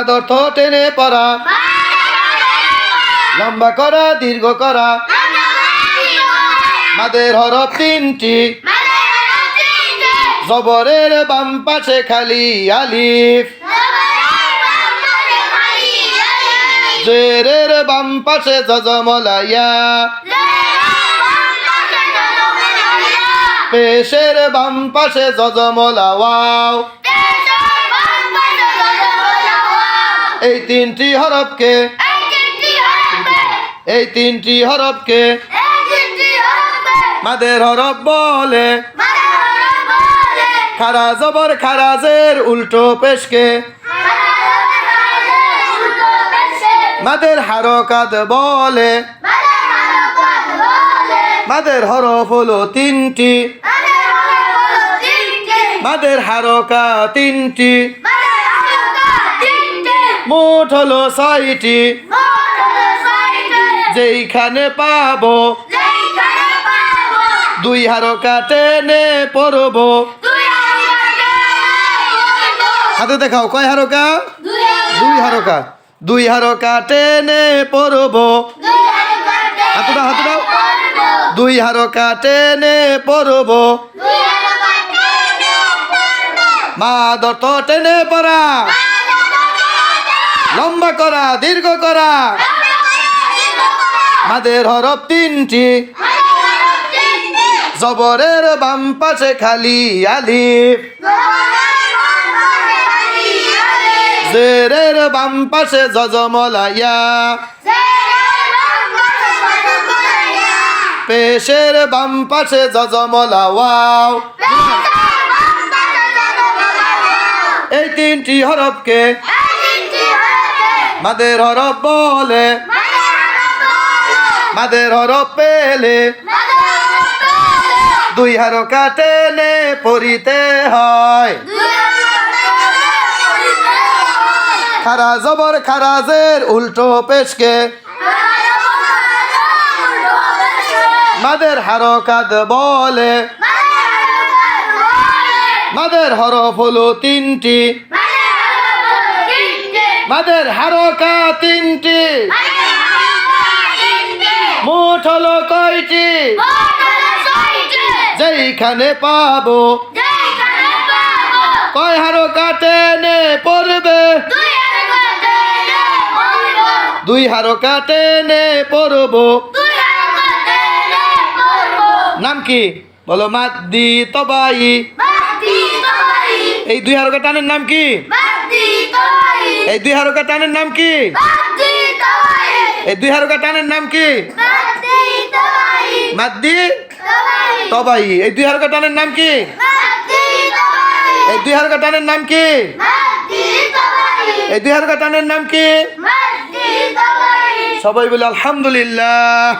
মাদ অর্থ টেনে পড়া। লম্বা করা, দীর্ঘ করা। মাদের হরফ তিনটি। জবরের বাম পাশে খালি আলিফ। জেরের বাম পাশে জজমলাইয়া। পেশের বাম পাশে জজমলা এই তিনটি হরফকে এই তিনটি হরফকে মাদের হরফ বলে খারা জবর খারাজের উল্টো পেশকে মাদের হারকাত বলে মাদের হরফ হলো তিনটি মাদের হারকা তিনটি মোট হলো ছয়টি যেইখানে পাবো দুই হারকা টেনে পড়ব হাতে দেখাও কয় হারকা? দুই হারকা। দুই হারকা। টেনে পড়ব হাতুটা হাতুটাও দুই হারকা টেনে পড়ব মা দত্ত টেনে পড়া। লম্বা করা, দীর্ঘ করা। মাদের হরফ তিনটি। জবরের বাম পাশে খালি আলিফ। জেরের বাম পাশে জজমলাইয়া। পেশের বাম পাশে জজমলা, ওয়াও। এই তিনটি হরফকে মাদের হরফ বলে। মাদের হরফ পেলে। দুই হারকা টেনে পড়িতে হয়। খারা জবর খারাজের উল্টো পেশকে। মাদের হার হারকাত বলে। মাদের হরফ হলো তিনটি। মাদের হারকা তিনটি। মোট হলো কয়টি? যেইখানে পাবো। কয় হারকা টেনে পড়বে? দুই হারকা টেনে পড়ব। নাম কি? বলো মাদ্দি তবাই। এই দুই হারকা টানের নাম কি? এই দুই হারকা টানের নাম কি? এই দুই হারকা টানের নাম কি? মাদ্দি তবাই। এই দুই হারকা টানের নাম কি? এই দুই হারকা টানের নাম কি? এই দুই হারকা টানের নাম কি? সবাই বলে আলহামদুলিল্লাহ।